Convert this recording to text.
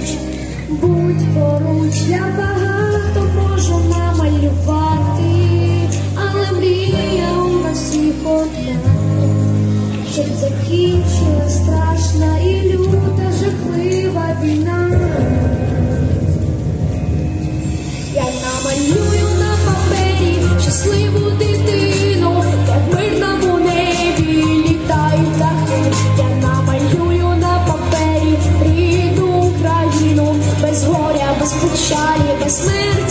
поруч, будь поруч, я багато можу намалювати, але мрія у нас всіх одна, щоб закінчила страшна і люта, жахлива війна. Я намалюю. this little